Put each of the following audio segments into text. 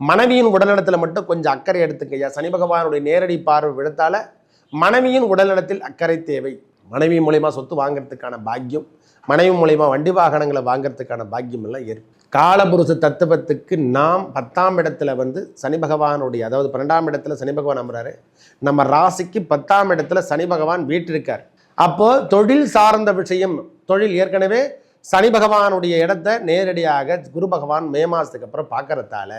மனைவியின் உடல்நலத்தில் மட்டும் கொஞ்சம் அக்கறை எடுத்துக்கய்யா சனி பகவானுடைய நேரடி பார்வை விழுத்தால மனைவியின் உடல்நலத்தில் அக்கறை தேவை. மனைவி மூலயமா சொத்து வாங்கிறதுக்கான பாக்கியம். மனைவி மூலயமா வண்டி வாகனங்களை வாங்குறதுக்கான பாக்கியம் எல்லாம் ஏற்படும் காலபுருஷ தத்துவத்துக்கு நாம் பத்தாம் இடத்துல வந்து சனி பகவானுடைய அதாவது பன்னெண்டாம் இடத்துல சனி பகவான் அமர்றாரு. நம்ம ராசிக்கு பத்தாம் இடத்துல சனி பகவான் வீட்டிருக்கார் அப்போ தொழில் சார்ந்த விஷயம் தொழில் ஏற்கனவே சனி பகவானுடைய இடத்த நேரடியாக குரு பகவான் மே மாதத்துக்கு அப்புறம் பார்க்கறதால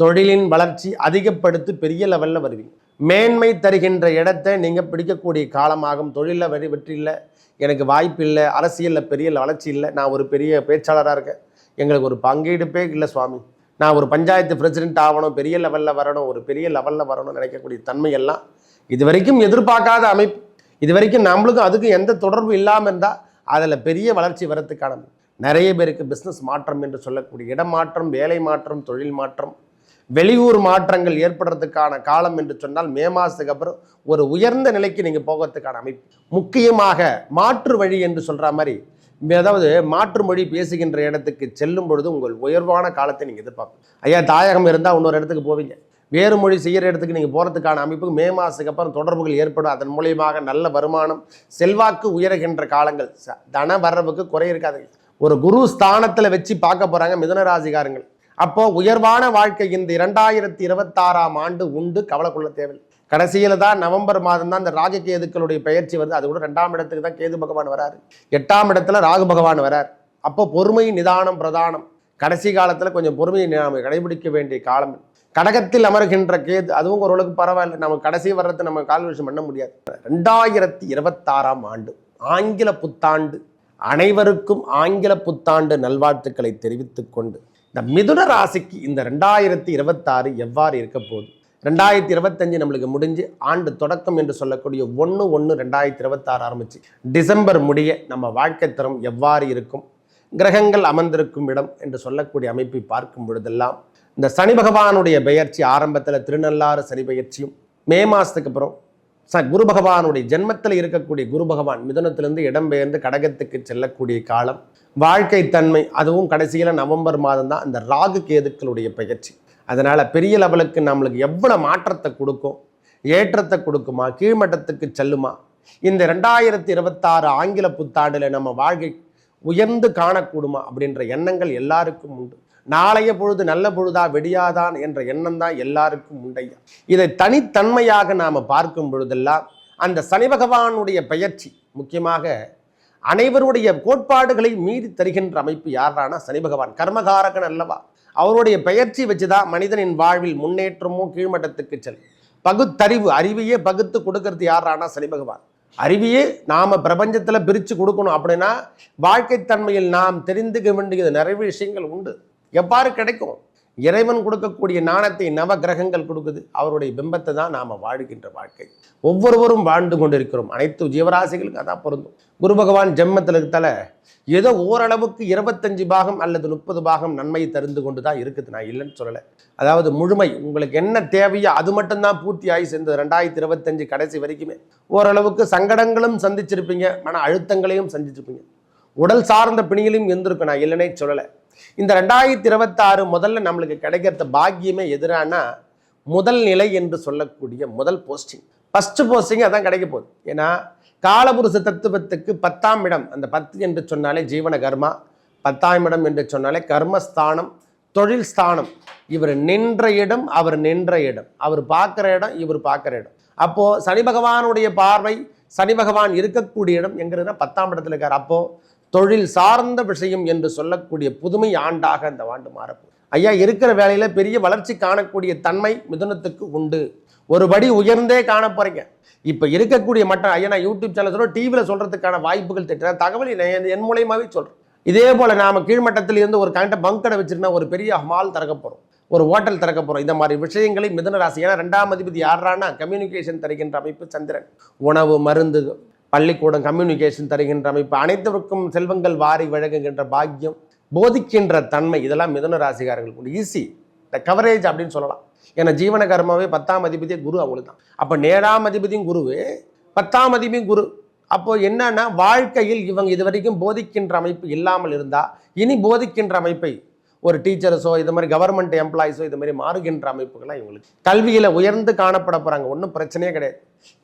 தொழிலின் வளர்ச்சி அதிகப்படுத்தி பெரிய லெவலில் வருவீங்க. மேன்மை தருகின்ற இடத்தை நீங்கள் பிடிக்கக்கூடிய காலமாகும். தொழிலில் வெறி வெற்றி இல்லை. எனக்கு வாய்ப்பு இல்லை. அரசியலில் பெரிய வளர்ச்சி இல்லை. நான் ஒரு பெரிய பேச்சாளராக இருக்கேன். எங்களுக்கு ஒரு பங்கீடுப்பே இல்லை சுவாமி. நான் ஒரு பஞ்சாயத்து பிரசிடென்ட் ஆகணும் பெரிய லெவலில் வரணும் ஒரு பெரிய லெவலில் வரணும்னு நினைக்கக்கூடிய தன்மையெல்லாம் இது வரைக்கும் எதிர்பார்க்காத அமைப்பு. இது வரைக்கும் நம்மளுக்கும் அதுக்கும் எந்த தொடர்பு இல்லாமல் இருந்தால் அதில் பெரிய வளர்ச்சி வரத்துக்கான நிறைய பேருக்கு பிஸ்னஸ் மாற்றம் என்று சொல்லக்கூடிய இடமாற்றம் வேலை மாற்றம் தொழில் மாற்றம் வெளியூர் மாற்றங்கள் ஏற்படுறதுக்கான காலம் என்று சொன்னால் மே மாதத்துக்கு அப்புறம் ஒரு உயர்ந்த நிலைக்கு நீங்கள் போகிறதுக்கான அமைப்பு. முக்கியமாக மாற்று வழி என்று சொல்கிற மாதிரி அதாவது மாற்று மொழி பேசுகின்ற இடத்துக்கு செல்லும் பொழுது உங்கள் உயர்வான காலத்தை நீங்கள் எதிர்பார்ப்பீங்க. ஐயா தாயகம் இருந்தால் இன்னொரு இடத்துக்கு போவீங்க. வேறு மொழி செய்கிற இடத்துக்கு நீங்கள் போகிறதுக்கான அமைப்பு மே மாதத்துக்கு அப்புறம் தொடர்புகள் ஏற்படும். அதன் மூலியமாக நல்ல வருமானம் செல்வாக்கு உயர்கின்ற காலங்கள் ச- தன வரவுக்கு குறை இருக்காது. ஒரு குரு ஸ்தானத்தில் வச்சு பார்க்க போகிறாங்க மிதுன ராசிகாரங்கள் அப்போ உயர்வான வாழ்க்கை இந்த இரண்டாயிரத்தி இருபத்தாறாம் ஆண்டு உண்டு. கவலை கொள்ள தேவையில்லை. கடைசியில் தான் நவம்பர் மாதம் தான் இந்த ராஜகேதுக்களுடைய பயிற்சி வருது. அது கூட ரெண்டாம் இடத்துக்கு தான் கேது பகவான் வராரு. எட்டாம் இடத்துல ராகு பகவான் வரார். அப்போ பொறுமை நிதானம் பிரதானம். கடைசி காலத்தில் கொஞ்சம் பொறுமையை நாம் கடைபிடிக்க வேண்டிய காலம் கடகத்தில் அமர்கின்ற கேது அதுவும் ஓரளவுக்கு பரவாயில்ல. நம்ம கடைசி வர்றது நம்ம கால் விஷயம் பண்ண முடியாது. ரெண்டாயிரத்தி இருபத்தாறாம் ஆண்டு ஆங்கில புத்தாண்டு. அனைவருக்கும் ஆங்கில புத்தாண்டு நல்வாழ்த்துக்களை தெரிவித்துக்கொண்டு இந்த மிதுன ராசிக்கு இந்த ரெண்டாயிரத்தி இருபத்தாறு எவ்வாறு இருக்க போகுது? ரெண்டாயிரத்தி இருபத்தஞ்சு நம்மளுக்கு முடிஞ்சு ஆண்டு தொடக்கம் என்று சொல்லக்கூடிய ஒன்று ஒன்று ரெண்டாயிரத்தி இருபத்தாறு ஆரம்பிச்சு டிசம்பர் முடிய நம்ம வாழ்க்கை தரம் எவ்வாறு இருக்கும்? கிரகங்கள் அமர்ந்திருக்கும் இடம் என்று சொல்லக்கூடிய அமைப்பை பார்க்கும் பொழுதெல்லாம் இந்த சனி பகவானுடைய பெயர்ச்சி ஆரம்பத்தில் திருநள்ளாறு சனி பெயர்ச்சியும் மே மாதத்துக்கு அப்புறம் ச குரு பகவானுடைய ஜென்மத்தில் இருக்கக்கூடிய குரு பகவான் மிதுனத்திலிருந்து இடம்பெயர்ந்து கடகத்துக்கு செல்லக்கூடிய காலம் வாழ்க்கை தன்மை அதுவும் கடைசியில் நவம்பர் மாதம் தான் அந்த ராகு கேதுக்களுடைய பயிற்சி. அதனால் பெரிய லெவலுக்கு நம்மளுக்கு எவ்வளோ மாற்றத்தை கொடுக்கும் ஏற்றத்தை கொடுக்குமா கீழ்மட்டத்துக்கு செல்லுமா? இந்த ரெண்டாயிரத்தி இருபத்தாறு ஆங்கில புத்தாண்டில் நம்ம வாழ்க்கை உயர்ந்து காணக்கூடுமா அப்படின்ற எண்ணங்கள் எல்லாருக்கும் உண்டு. நாளைய பொழுது நல்ல பொழுதா வெடியாதான் என்ற எண்ணம் தான் எல்லாருக்கும் உண்டையா இதை தனித்தன்மையாக நாம் பார்க்கும் பொழுதெல்லாம் அந்த சனி பகவானுடைய பெயர்ச்சி முக்கியமாக அனைவருடைய கோட்பாடுகளை மீறி தருகின்ற அமைப்பு யாரானா சனி பகவான். கர்மகாரகன் அல்லவா? அவருடைய பெயர்ச்சி வச்சுதான் மனிதனின் வாழ்வில் முன்னேற்றமும் கீழ்மட்டத்துக்கு செல். பகுத்தறிவு அறிவையே பகுத்து கொடுக்கறது யாரானா சனி பகவான். அறிவையே நாம பிரபஞ்சத்தில் பிரித்து கொடுக்கணும் அப்படின்னா வாழ்க்கைத்தன்மையில் நாம் தெரிந்துக்க வேண்டியது நிறைய விஷயங்கள் உண்டு. எவ்வாறு கிடைக்கும்? இறைவன் கொடுக்கக்கூடிய நாணத்தை நவ கிரகங்கள் கொடுக்குது. அவருடைய பிம்பத்தை தான் நாம் வாழ்கின்ற வாழ்க்கை. ஒவ்வொருவரும் வாழ்ந்து கொண்டிருக்கிறோம். அனைத்து ஜீவராசிகளுக்கும் அதான் பொருந்தும். குரு பகவான் ஜென்மத்தில் இருத்தால ஏதோ ஓரளவுக்கு இருபத்தஞ்சு பாகம் அல்லது முப்பது பாகம் நன்மையை தருந்து கொண்டு தான் இருக்குது. நான் இல்லைன்னு சொல்லலை. அதாவது முழுமை உங்களுக்கு என்ன தேவையோ அது மட்டும்தான் பூர்த்தி ஆகி சேர்ந்தது. ரெண்டாயிரத்தி இருபத்தஞ்சு கடைசி வரைக்குமே. ஓரளவுக்கு சங்கடங்களும் சந்திச்சிருப்பீங்க. மன அழுத்தங்களையும் சந்திச்சிருப்பீங்க. உடல் சார்ந்த பிணிகளையும் இருந்திருக்கும் நான் இல்லைன்னே சொல்லலை. இந்த ரெண்டாயிரத்தி இருபத்தாறு முதல்ல நம்மளுக்கு கிடைக்கிறத பாக்கியமே எதிரானா முதல் நிலை என்று சொல்லக்கூடிய முதல் போஸ்டிங் ஃபஸ்ட்டு போஸ்டிங் அதான் கிடைக்க போகுது. ஏன்னா காலபுருஷ தத்துவத்துக்கு பத்தாம் இடம். அந்த பத்து என்று சொன்னாலே ஜீவன கர்மா பத்தாம் இடம் என்று சொன்னாலே கர்மஸ்தானம் தொழில் ஸ்தானம். இவர் நின்ற இடம் அவர் நின்ற இடம். அவர் பார்க்குற இடம் இவர் பார்க்குற இடம். அப்போ சனி பகவானுடைய பார்வை சனி பகவான் இருக்கக்கூடிய இடம் எங்கிறதுனா பத்தாம் இடத்துல இருக்கார். அப்போ தொழில் சார்ந்த விஷயம் என்று சொல்லக்கூடிய புதுமை ஆண்டாக இந்த ஆண்டு மாறப்போகுது. ஐயா இருக்கிற வேலையில பெரிய வளர்ச்சி காணக்கூடிய தன்மை மிதுனத்துக்கு உண்டு. ஒரு படி உயர்ந்தே காண போறீங்க. இப்ப இருக்கக்கூடிய மற்ற ஐயா நான் யூடியூப் சேனல் சொல்ல டிவியில் சொல்றதுக்கான வாய்ப்புகள் திட்ட தகவல் என் மூலியமாகவே சொல்றேன். இதே போல நாம கீழ்மட்டத்தில் இருந்து ஒரு கரெக்டாக பங்கடை வச்சிருந்தா ஒரு பெரிய மால் திறக்க போறோம். ஒரு ஹோட்டல் திறக்க போறோம். இந்த மாதிரி விஷயங்களை மிதன ராசி ஏன்னா ரெண்டாம் அதிபதி யாரானா கம்யூனிகேஷன் தருகின்ற அமைப்பு சந்திரன். உணவு மருந்து பள்ளிக்கூடம் கம்யூனிகேஷன் தருகின்ற அமைப்பு அனைத்திற்கும் செல்வங்கள் வாரி வழங்குகின்ற பாக்கியம் போதிக்கின்ற தன்மை இதெல்லாம் மிதன ராசிகாரர்களுக்கு உண்டு. ஈஸி இந்த கவரேஜ் அப்படின்னு சொல்லலாம். ஏன்னா ஜீவன கர்மாவே பத்தாம் அதிபதியே குரு அவங்களுக்கு தான். அப்போ நேராம் அதிபதியும் குருவு பத்தாம் அதிபதியும் குரு. அப்போது என்னன்னா வாழ்க்கையில் இவங்க இது வரைக்கும் போதிக்கின்ற அமைப்பு இல்லாமல் இருந்தால் இனி போதிக்கின்ற அமைப்பை ஒரு டீச்சர்ஸோ இது மாதிரி கவர்மெண்ட் எம்ப்ளாயிஸோ இது மாதிரி மாறுகின்ற அமைப்புகளாக இவங்களுக்கு கல்வியில் உயர்ந்து காணப்பட போகிறாங்க ஒன்றும் பிரச்சனையே கிடையாது.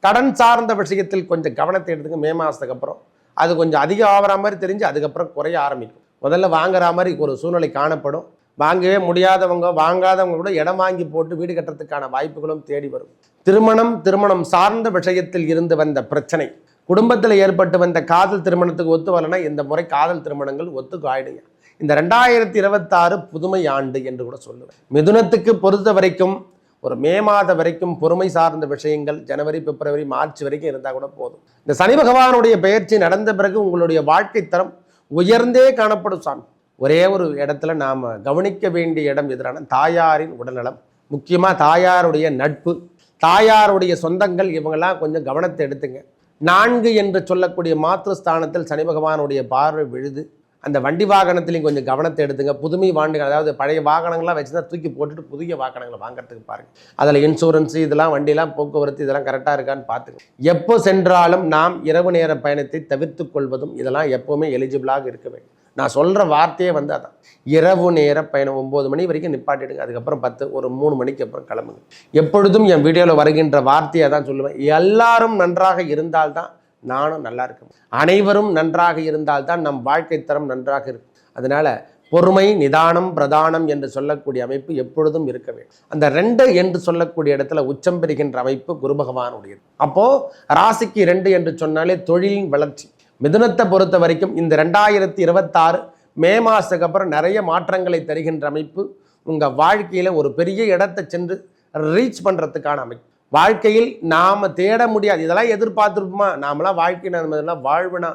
கடன் சார்ந்த விஷயத்தில் கொஞ்சம் கவனத்தை எடுத்துங்க. மே மாதத்துக்கு அப்புறம் அது கொஞ்சம் அதிகம் ஆகிற மாதிரி தெரிஞ்சு அதுக்கப்புறம் குறைய ஆரம்பிக்கும். முதல்ல வாங்குற மாதிரி ஒரு சூழ்நிலை காணப்படும். வாங்கவே முடியாதவங்க வாங்காதவங்க கூட இடம் வாங்கி போட்டு வீடு கட்டுறதுக்கான வாய்ப்புகளும் தேடி வரும். திருமணம் திருமணம் சார்ந்த விஷயத்தில் இருந்து வந்த பிரச்சனை. குடும்பத்தில் ஏற்பட்டு வந்த காதல் திருமணத்துக்கு ஒத்து வரலைன்னா இந்த முறை காதல் திருமணங்கள் ஒத்துக்கு ஆயிடுங்க இந்த ரெண்டாயிரத்தி இருபத்தாறு புதுமை ஆண்டு என்று கூட சொல்லுவேன். மிதுனத்துக்கு பொறுத்த வரைக்கும் ஒரு மே மாத வரைக்கும் பொறுமை சார்ந்த விஷயங்கள் ஜனவரி பிப்ரவரி மார்ச் வரைக்கும் இருந்தால் கூட போதும். இந்த சனி பகவானுடைய பயிற்சி நடந்த பிறகு உங்களுடைய வாழ்க்கை தரம் உயர்ந்தே காணப்படும் சாமி. ஒரே ஒரு இடத்துல நாம் கவனிக்க வேண்டிய இடம் எதிரான தாயாரின் உடல்நலம். முக்கியமாக தாயாருடைய நட்பு தாயாருடைய சொந்தங்கள் இவங்கெல்லாம் கொஞ்சம் கவனத்தை எடுத்துங்க. நான்கு என்று சொல்லக்கூடிய மாத்திருஸ்தானத்தில் சனி பகவானுடைய பார்வை விழுது. அந்த வண்டி வாகனத்திலையும் கொஞ்சம் கவனத்தை எடுத்துங்க. புதுமை வாண்டுகள் அதாவது பழைய வாகனங்கள்லாம் வச்சுருந்தா தூக்கி போட்டுட்டு புதிய வாகனங்களை வாங்குறதுக்கு பாருங்க. அதில் இன்சூரன்ஸு இதெல்லாம் வண்டிலாம் போக்குவரத்து இதெல்லாம் கரெக்டாக இருக்கான்னு பார்த்துங்க எப்போ சென்றாலும் நாம் இரவு நேர பயணத்தை தவிர்த்து கொள்வதும் இதெல்லாம் எப்போவுமே எலிஜிபிளாக இருக்க வேண்டும். நான் சொல்கிற வார்த்தையே வந்து அதான். இரவு நேர பயணம் ஒம்பது மணி வரைக்கும் நிப்பாட்டிடுங்க. அதுக்கப்புறம் பத்து ஒரு மூணு மணிக்கு அப்புறம் கிளம்புங்க. எப்பொழுதும் என் வீடியோவில் வருகின்ற வார்த்தையை தான் சொல்லுவேன். எல்லாரும் நன்றாக இருந்தால்தான் நானும் நல்லா இருக்கேன் அனைவரும் நன்றாக இருந்தால்தான் நம் வாழ்க்கை தரம் நன்றாக இருக்கும். அதனால பொறுமை நிதானம் பிரதானம் என்று சொல்லக்கூடிய அமைப்பு எப்பொழுதும் இருக்க வேண்டும். அந்த ரெண்டு என்று சொல்லக்கூடிய இடத்துல உச்சம் பெறுகின்ற அமைப்பு குரு பகவானுடையது. அப்போ ராசிக்கு ரெண்டு என்று சொன்னாலே தொழிலின் வளர்ச்சி. மிதுனத்தை பொறுத்த வரைக்கும் இந்த ரெண்டாயிரத்தி இருபத்தாறு மே மாதத்துக்கு அப்புறம் நிறைய மாற்றங்களை தருகின்ற அமைப்பு. உங்கள் வாழ்க்கையில் ஒரு பெரிய இடத்தை சென்று ரீச் பண்ணுறதுக்கான அமைப்பு. வாழ்க்கையில் நாம் தேட முடியாது. இதெல்லாம் எதிர்பார்த்துருப்போமா? நாமெல்லாம் வாழ்க்கை நம்ம வாழ்வுனா?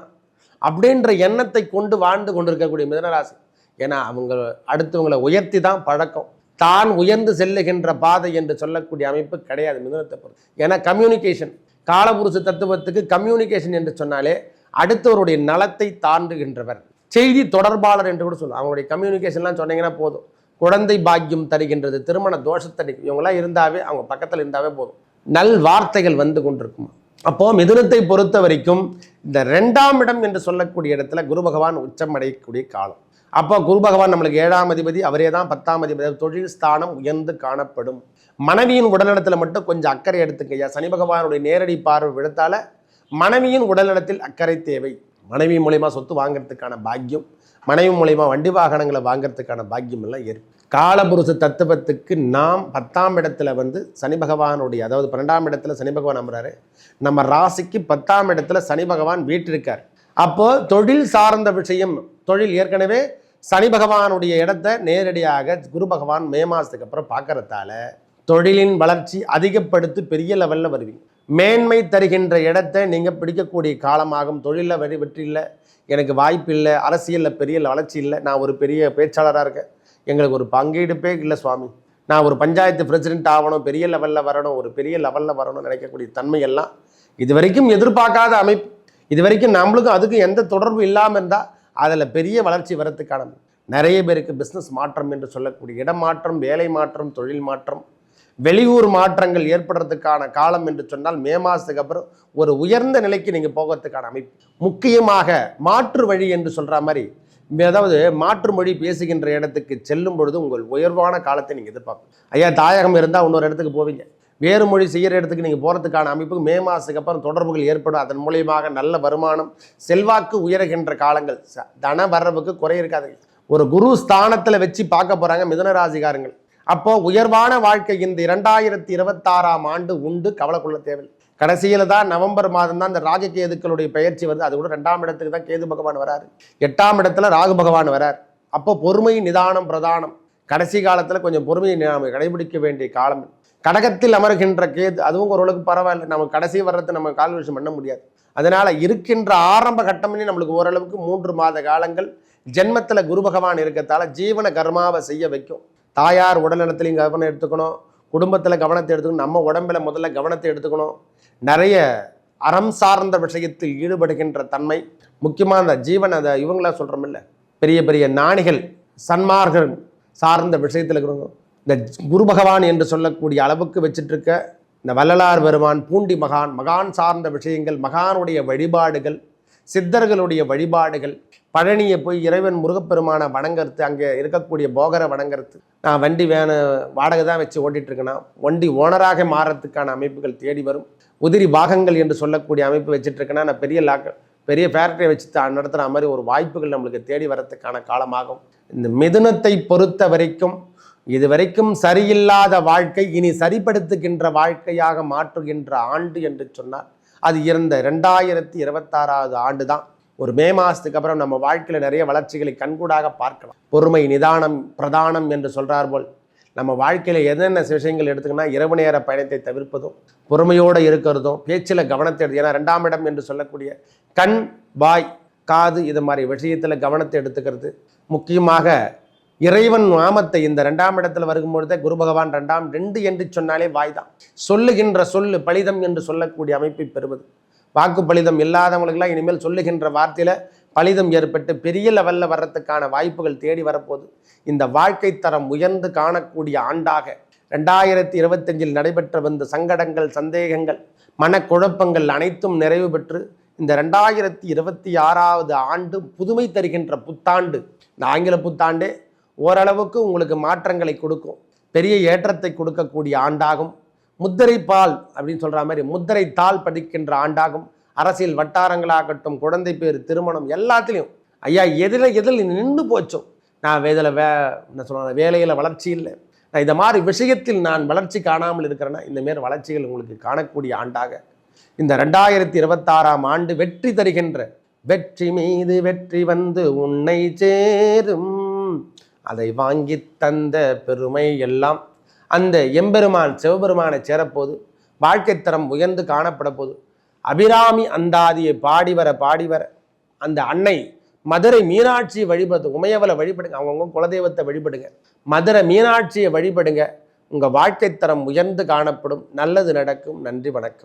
அப்படின்ற எண்ணத்தை கொண்டு வாழ்ந்து கொண்டிருக்கக்கூடிய மிதனராசி ஏன்னா அவங்க அடுத்தவங்களை உயர்த்தி தான் பழக்கம். தான் உயர்ந்து செல்லுகின்ற பாதை என்று சொல்லக்கூடிய அமைப்பு கிடையாது மிதனத்தை பொறுத்து. ஏன்னா கம்யூனிகேஷன் காலபுருஷ தத்துவத்துக்கு கம்யூனிகேஷன் என்று சொன்னாலே அடுத்தவருடைய நலத்தை தாண்டுகின்றவர். செய்தி தொடர்பாளர் என்று கூட சொல்லுவோம் அவங்களுடைய கம்யூனிகேஷன்லாம் சொன்னீங்கன்னா போதும். குழந்தை பாக்கியம் தருகின்றது திருமண தோஷத்தடி இவங்களாம் இருந்தாவே அவங்க பக்கத்தில் இருந்தாவே போதும். நல் வார்த்தைகள் வந்து கொண்டிருக்கும்? அப்போ மிதுனத்தை பொறுத்த வரைக்கும் இந்த ரெண்டாம் இடம் என்று சொல்லக்கூடிய இடத்துல குரு பகவான் உச்சம் அடையக்கூடிய காலம். அப்போ குரு பகவான் நம்மளுக்கு ஏழாம் அதிபதி அவரே தான் பத்தாம் அதிபதி தொழில் ஸ்தானம் உயர்ந்து காணப்படும். மனைவியின் உடல்நலத்தில் மட்டும் கொஞ்சம் அக்கறை எடுத்துக்கையா சனி பகவானுடைய நேரடி பார்வை விழுத்தால மனைவியின் உடல்நலத்தில் அக்கறை தேவை. மனைவி மூலயமா சொத்து வாங்குறதுக்கான பாக்கியம் மனைவி மூலயமா வண்டி வாகனங்களை வாங்குறதுக்கான பாக்கியம் எல்லாம் ஏற்படும் காலபுருஷ தத்துவத்துக்கு நாம் பத்தாம் இடத்துல வந்து சனி பகவானுடைய அதாவது பன்னெண்டாம் இடத்துல சனி பகவான் அமர்றாரு. நம்ம ராசிக்கு பத்தாம் இடத்துல சனி பகவான் வீட்டிருக்கார் அப்போ தொழில் சார்ந்த விஷயம் தொழில் ஏற்கனவே சனி பகவானுடைய இடத்த நேரடியாக குரு பகவான் மே மாதத்துக்கு அப்புறம் பார்க்கறதால தொழிலின் வளர்ச்சி அதிகப்படுத்தி பெரிய லெவலில் வருவீங்க. மேன்மை தருகின்ற இடத்தை நீங்கள் பிடிக்கக்கூடிய காலமாகும். தொழிலில் வெற்றி இல்லை. எனக்கு வாய்ப்பு இல்லை. அரசியலில் பெரிய வளர்ச்சி இல்லை. நான் ஒரு பெரிய பேச்சாளராக இருக்கேன். எங்களுக்கு ஒரு பங்கீடுப்பே இல்லை சுவாமி. நான் ஒரு பஞ்சாயத்து பிரசிடென்ட் ஆகணும் பெரிய லெவலில் வரணும் ஒரு பெரிய லெவலில் வரணும்னு நினைக்கக்கூடிய தன்மையெல்லாம் இது வரைக்கும் எதிர்பார்க்காத அமைப்பு. இது வரைக்கும் நம்மளுக்கும் அதுக்கும் எந்த தொடர்பு இல்லாமல் இருந்தால் அதில் பெரிய வளர்ச்சி வரத்துக்கான நிறைய பேருக்கு பிஸ்னஸ் மாற்றம் என்று சொல்லக்கூடிய இடம் மாற்றம் வேலை மாற்றம் தொழில் மாற்றம் வெளியூர் மாற்றங்கள் ஏற்படுறதுக்கான காலம் என்று சொன்னால் மே மாதத்துக்கு அப்புறம் ஒரு உயர்ந்த நிலைக்கு நீங்கள் போகிறதுக்கான அமைப்பு. முக்கியமாக மாற்று வழி என்று சொல்கிற மாதிரி அதாவது மாற்று மொழி பேசுகின்ற இடத்துக்கு செல்லும் பொழுது உங்கள் உயர்வான காலத்தை நீங்கள் எதிர்பார்க்கணும் ஐயா தாயகம் இருந்தால் இன்னொரு இடத்துக்கு போவீங்க. வேறு மொழி செய்கிற இடத்துக்கு நீங்கள் போகிறதுக்கான அமைப்பு மே மாதத்துக்கு அப்புறம் தொடர்புகள் ஏற்படும். அதன் மூலியமாக நல்ல வருமானம் செல்வாக்கு உயர்கின்ற காலங்கள் ச- தன வரவுக்கு குறை இருக்காது ஒரு குரு ஸ்தானத்தில் வச்சு பார்க்க போகிறாங்க மிதுன ராசிகாரங்கள் அப்போ உயர்வான வாழ்க்கை இந்த இரண்டாயிரத்தி இருபத்தாறாம் ஆண்டு உண்டு. கவலை கொள்ள தேவையில்லை. கடைசியில் தான் நவம்பர் மாதம் தான் இந்த ராஜகேதுக்களுடைய பயிற்சி வருது. அது கூட ரெண்டாம் இடத்துக்கு தான் கேது பகவான் வராரு. எட்டாம் இடத்துல ராகு பகவான் வரார். அப்போ பொறுமை நிதானம் பிரதானம். கடைசி காலத்தில் கொஞ்சம் பொறுமையை நாம் கடைபிடிக்க வேண்டிய காலம் கடகத்தில் அமர்கின்ற கேது அதுவும் ஓரளவுக்கு பரவாயில்ல. நம்ம கடைசி வர்றது நம்ம கால் விஷயம் பண்ண முடியாது. அதனால இருக்கின்ற ஆரம்ப கட்டமே நம்மளுக்கு ஓரளவுக்கு மூன்று மாத காலங்கள் ஜென்மத்தில் குரு பகவான் இருக்கத்தால ஜீவன கர்மாவை செய்ய வைக்கும். தாயார் உடல்நலத்திலையும் கவனம் எடுத்துக்கணும். குடும்பத்தில் கவனத்தை எடுத்துக்கணும். நம்ம உடம்புல முதல்ல கவனத்தை எடுத்துக்கணும். நிறைய அறம் சார்ந்த விஷயத்தில் ஈடுபடுகின்ற தன்மை. முக்கியமாக அந்த ஜீவன் அதை இவங்களா சொல்கிறோமில்ல பெரிய பெரிய ஞானிகள் சன்மார்கள் சார்ந்த விஷயத்தில் இருக்கிறவங்க இந்த குரு பகவான் என்று சொல்லக்கூடிய அளவுக்கு வச்சிட்ருக்க இந்த வள்ளலார் பெருமான் பூண்டி மகான் மகான் சார்ந்த விஷயங்கள் மகானுடைய வழிபாடுகள் சித்தர்களுடைய வழிபாடுகள் பழனியை போய் இறைவன் முருகப்பெருமானை வணங்கறது அங்கே இருக்கக்கூடிய போகரை வணங்கறது. நான் வண்டி வேன வாடகை தான் வச்சு ஓட்டிட்டுருக்கேன்னா வண்டி ஓனராக மாறத்துக்கான அமைப்புகள் தேடி வரும். உதிரி பாகங்கள் என்று சொல்லக்கூடிய அமைப்பு வச்சுட்ருக்கேன்னா நான் பெரிய லாக்க பெரிய ஃபேக்டரியை வச்சு நடத்துகிற மாதிரி ஒரு வாய்ப்புகள் நம்மளுக்கு தேடி வரத்துக்கான காலமாகும். இந்த மிதுனத்தை பொறுத்த வரைக்கும் இது வரைக்கும் சரியில்லாத வாழ்க்கை இனி சரிப்படுத்துகின்ற வாழ்க்கையாக மாற்றுகின்ற ஆண்டு என்று சொன்னால் அது இருந்த ரெண்டாயிரத்தி இருபத்தாறாவது ஆண்டு தான் ஒரு மே மாதத்துக்கு அப்புறம் நம்ம வாழ்க்கையில் நிறைய வளர்ச்சிகளை கண்கூடாக பார்க்கலாம். பொறுமை நிதானம் பிரதானம் என்று சொல்கிறார் போல் நம்ம வாழ்க்கையில் என்னென்ன விஷயங்கள் எடுத்துக்கன்னா இரவு நேர பயணத்தை தவிர்ப்பதும் பொறுமையோடு இருக்கிறதும் பேச்சில் கவனத்தை எடுத்து ஏன்னா ரெண்டாம் இடம் என்று சொல்லக்கூடிய கண் வாய் காது இது மாதிரி விஷயத்தில் கவனத்தை எடுத்துக்கிறது. முக்கியமாக இறைவன் நாமத்தை இந்த ரெண்டாம் இடத்துல வரும்பொழுதே குரு பகவான் ரெண்டாம் ரெண்டு என்று சொன்னாலே வாய்தான். சொல்லுகின்ற சொல்லு பலிதம் என்று சொல்லக்கூடிய அமைப்பை பெறுவது. வாக்கு பலிதம் இல்லாதவங்களுக்கெல்லாம் இனிமேல் சொல்லுகின்ற வார்த்தையில பலிதம் ஏற்பட்டு பெரிய லெவலில் வர்றதுக்கான வாய்ப்புகள் தேடி வரப்போகுது. இந்த வாழ்க்கை தரம் உயர்ந்து காணக்கூடிய ஆண்டாக ரெண்டாயிரத்தி இருபத்தஞ்சில் நடைபெற்ற வந்த சங்கடங்கள் சந்தேகங்கள் மனக்குழப்பங்கள் அனைத்தும் நிறைவு பெற்று இந்த ரெண்டாயிரத்தி இருபத்தி ஆறாவது ஆண்டு புதுமை தருகின்ற புத்தாண்டு இந்த ஆங்கில புத்தாண்டே ஓரளவுக்கு உங்களுக்கு மாற்றங்களை கொடுக்கும். பெரிய ஏற்றத்தை கொடுக்கக்கூடிய ஆண்டாகும். முத்திரை பால் அப்படின்னு சொல்கிற மாதிரி முத்திரை தாள் படிக்கின்ற ஆண்டாகும். அரசியல் வட்டாரங்களாகட்டும் குழந்தை பேர் திருமணம் எல்லாத்துலேயும். ஐயா எதில் எதில் நின்று போச்சோம் நான் வேதில் வே என்ன சொல்ல வேலையில் வளர்ச்சி இல்லை. நான் இந்த மாதிரி விஷயத்தில் நான் வளர்ச்சி காணாமல் இருக்கிறேன்னா இந்தமாரி வளர்ச்சிகள் உங்களுக்கு காணக்கூடிய ஆண்டாக. இந்த ரெண்டாயிரத்தி இருபத்தாறாம் ஆண்டு வெற்றி தருகின்ற வெற்றி மீது வெற்றி வந்து உன்னை சேரும். அதை வாங்கி தந்த பெருமை எல்லாம் அந்த எம்பெருமான் சிவபெருமானை சேரப்போது வாழ்க்கை தரம் உயர்ந்து காணப்பட போது அபிராமி அந்தாதியை பாடி வர பாடி வர அந்த அன்னை மதுரை மீனாட்சியை வழிபடு உமையவலை வழிபடுங்க அவங்கவுங்க குலதெய்வத்தை வழிபடுங்க. மதுரை மீனாட்சியை வழிபடுங்க. உங்கள் வாழ்க்கை தரம் உயர்ந்து காணப்படும். நல்லது நடக்கும். நன்றி வணக்கம்.